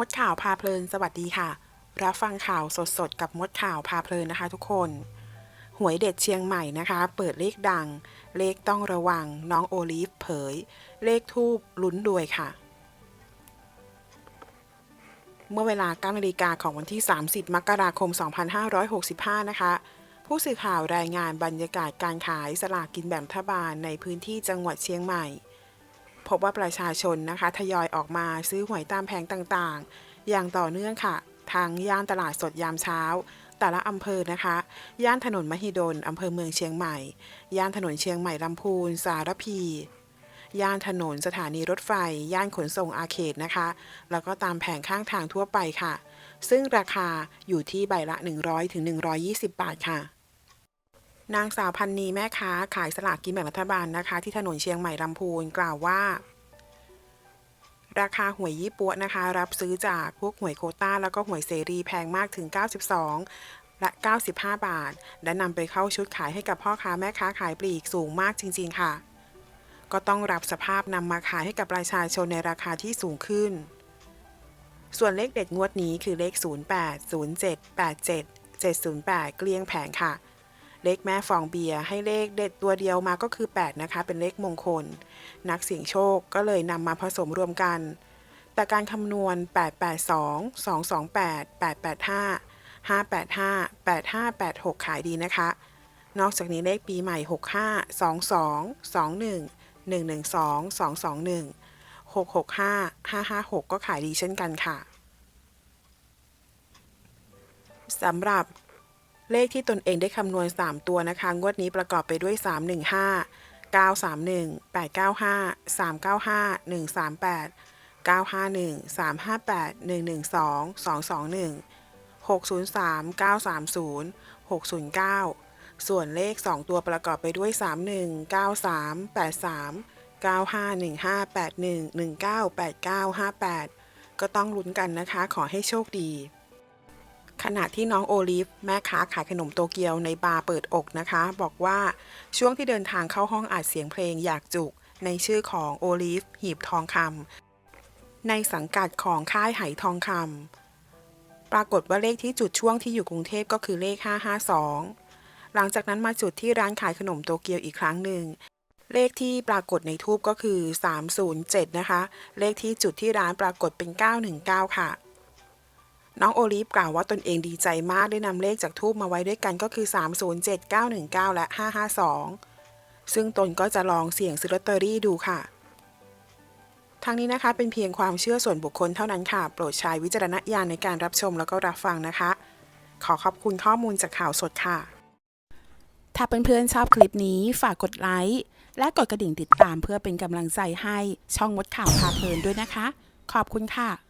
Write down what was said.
มดข่าวพาเพลินสวัสดีค่ะ รับฟังข่าวสดๆ กับมดข่าวพาเพลินนะคะทุกคน หวยเด็ดเชียงใหม่นะคะ เปิดเลขดัง เลขต้องระวัง น้องโอลิฟเผย เลขทูบลุ้นรวยค่ะ เมื่อเวลา9นาฬิกาของวันที่ 30 มกราคม 2565 นะคะ ผู้สื่อข่าวรายงานบรรยากาศการขายสลากกินแบ่งรัฐบาลในพื้นที่จังหวัดเชียงใหม่ พบว่าประชาชนนะคะทยอยออกมาซื้อหวยตามแผงต่างๆ อย่างต่อเนื่องค่ะ ทางย่านตลาดสดยามเช้า แต่ละอำเภอนะคะ ย่านถนนมหิดลอำเภอเมืองเชียงใหม่ ย่านถนนเชียงใหม่ลำพูน สารพี ย่านถนนสถานีรถไฟ ย่านขนส่งอาเขตนะคะ แล้วก็ตามแผงข้างทางทั่วไปค่ะ ซึ่งราคาอยู่ที่ใบละ 100ถึง120 บาทค่ะ นางสาวพันนีแม่ค้าขายสลากกินแบ่งรัฐบาลนะคะ ที่ถนนเชียงใหม่ลำพูนกล่าวว่า ราคาหวยยี่ปัวนะคะ รับซื้อจากพวกหวยโคต้า แล้วก็หวยเสรีแพงมากถึง 92 และ 95 บาท และนำไปเข้าชุดขายให้กับพ่อค้าแม่ค้าขายปลีกสูงมากจริง ๆ ค่ะ ก็ต้องรับสภาพนำมาขายให้กับประชาชนในราคาที่สูงขึ้น ส่วนเลขเด็ดงวดนี้คือเลข 08 07 87 708 เกลี้ยงแผงค่ะ เลขแม่ฟองเบียร์ให้เลขเด็ดตัวเดียวมาก็คือ 8 นะคะ เป็นเลขมงคล นักเสี่ยงโชคก็เลยนำมาผสมรวมกัน แต่การคำนวณ 882 228 885 585 8586 ขายดีนะคะ นอกจากนี้เลขปีใหม่ 65 22 21 112 221 665 556 ก็ขายดีเช่นกันค่ะสำหรับ เลขที่ตนเองได้คำนวณ 3 ตัวนะคะ งวดนี้ประกอบไปด้วย 315 931 895 395 138 951 358 112 221 603 930 609 ส่วนเลข 2 ตัวประกอบไปด้วย 31 93 83 9515 81 19 89 58 ก็ต้องลุ้นกันนะคะ ขอให้โชคดี ขณะที่น้องโอลิฟแม่ค้าขายขนมโตเกียวในบาร์เปิดอกนะคะ บอกว่าช่วงที่เดินทางเข้าห้องอัดเสียงเพลงอยากจุก ในชื่อของโอลิฟหีบทองคำในสังกัดของค่ายไหทองคำปรากฏว่าเลขที่จุดช่วงที่อยู่กรุงเทพก็คือเลข 552 หลังจากนั้นมาจุดที่ร้านขายขนมโตเกียวอีกครั้งหนึ่งเลขที่ปรากฏในทูบก็คือ 307 นะคะ เลขที่จุดที่ร้านปรากฏเป็น 919 ค่ะ น้องโอลิฟกล่าวว่าตนเองดีใจมากได้นำเลขจากทูบมาไว้ด้วยกันก็คือ 307 919 และ 552 ซึ่งตนก็จะลองเสี่ยงซื้อลอตเตอรี่ดูค่ะ ทั้งนี้นะคะเป็นเพียงความเชื่อส่วนบุคคลเท่านั้นค่ะ โปรดใช้วิจารณญาณในการรับชมแล้วก็รับฟังนะคะ ขอขอบคุณข้อมูลจากข่าวสดค่ะ ถ้าเพื่อนๆชอบคลิปนี้ฝากกดไลค์และกดกระดิ่งติดตามเพื่อเป็นกำลังใจให้ช่องมดข่าวพาเพลินด้วยนะคะ ขอบคุณค่ะ